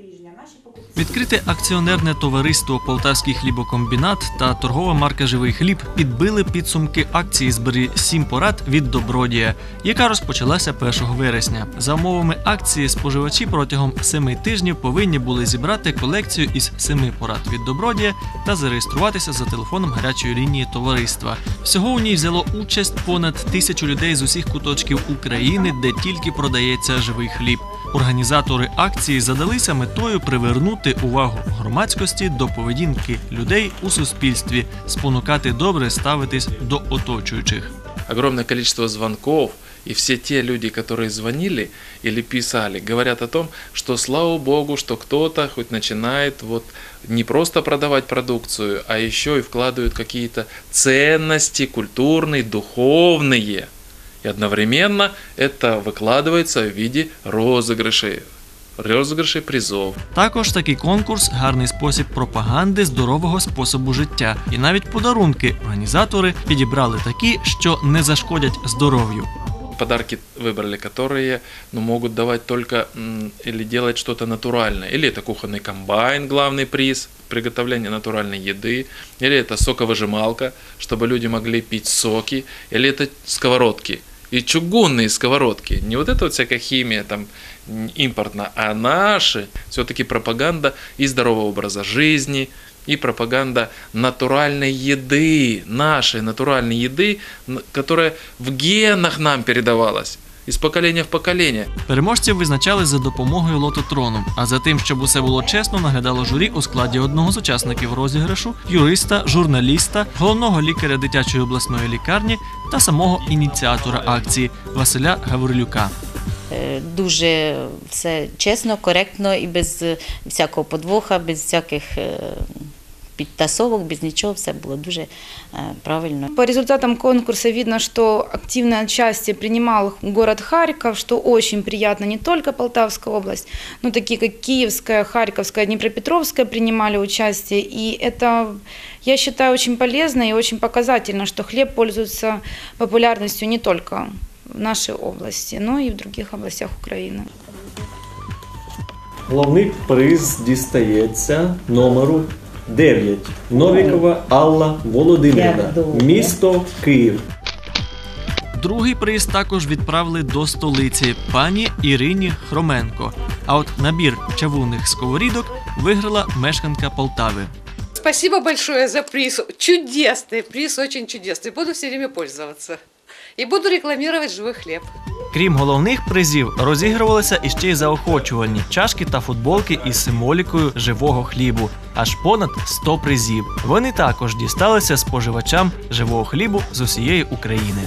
тижня наші покупці Відкрите акціонерне товариство Полтавський хлібокомбінат та торгова марка Живий хліб підбили підсумки акції Збери сім порад від Добродія, яка розпочалася 1 вересня. За умовами акції, споживачі протягом семи тижнів повинні були зібрати колекцію із семи порад від Добродія та зареєструватися за телефоном гарячої лінії товариства. Всього у ній взяло участь понад тисячу людей з усіх куточків України, де тільки продається живий хліб. Організатори акції задалися метою привернути увагу громадськості до поведінки людей у суспільстві, спонукати добре ставитись до оточуючих. огромное количество звонков, и все те люди, которые звонили или писали, говорят о том, что слава богу, что кто-то хоть начинает вот не просто продавать продукцию, а еще и вкладывают какие-то ценности культурные, духовные. И одновременно это выкладывается в виде розыгрышей, розыгрышей призов. Також такий конкурс гарний спосіб пропаганди здорового способу життя. І навіть подарунки організатори підібрали такі, що не зашкодять здоров'ю. подарки выбрали, которые ну, могут давать только м, или делать что-то натуральное. Или это кухонный комбайн, главный приз, приготовление натуральной еды. Или это соковыжималка, чтобы люди могли пить соки. Или это сковородки. И чугунные сковородки. Не вот эта вот всякая химия там импортная, а наши. Все-таки пропаганда и здорового образа жизни, и пропаганда натуральной еды, нашей натуральной еды, которая в генах нам передавалась из поколения в поколение. Переможців визначали за допомогою лототрону. А за тим, щоб усе було чесно, наглядало журі у складі одного з учасників розіграшу, юриста, журналіста, головного лікаря дитячої обласної лікарні та самого ініціатора акції Василя Гаврилюка. Е, Дуже все чесно, коректно і без е, всякого подвоха, без всяких е, підтасовок, без нічого, все було дуже е, правильно. По результатам конкурса видно, что активное участие принимал город Харьков, что очень приятно не только Полтавская область, но такие как Киевская, Харьковская, Днепропетровская принимали участие. И это, я считаю, очень полезно и очень показательно, что хлеб пользуется популярностью не только в нашей области, но и в других областях Украины. Головний приз дістається номеру 9. Новікова Алла Володимирівна. Місто Київ. Другий приз також відправили до столиці пані Ірині Хроменко. А от набір чавунних сковорідок виграла мешканка Полтави. Спасибо большое за приз. Чудесный приз, очень чудесный. Буду все время пользоваться. И буду рекламировать живой хлеб. Крім головних призів, розігрувалися іще й заохочувальні чашки та футболки із символікою живого хлібу. Аж понад 100 призів. Вони також дісталися споживачам живого хлібу з усієї України.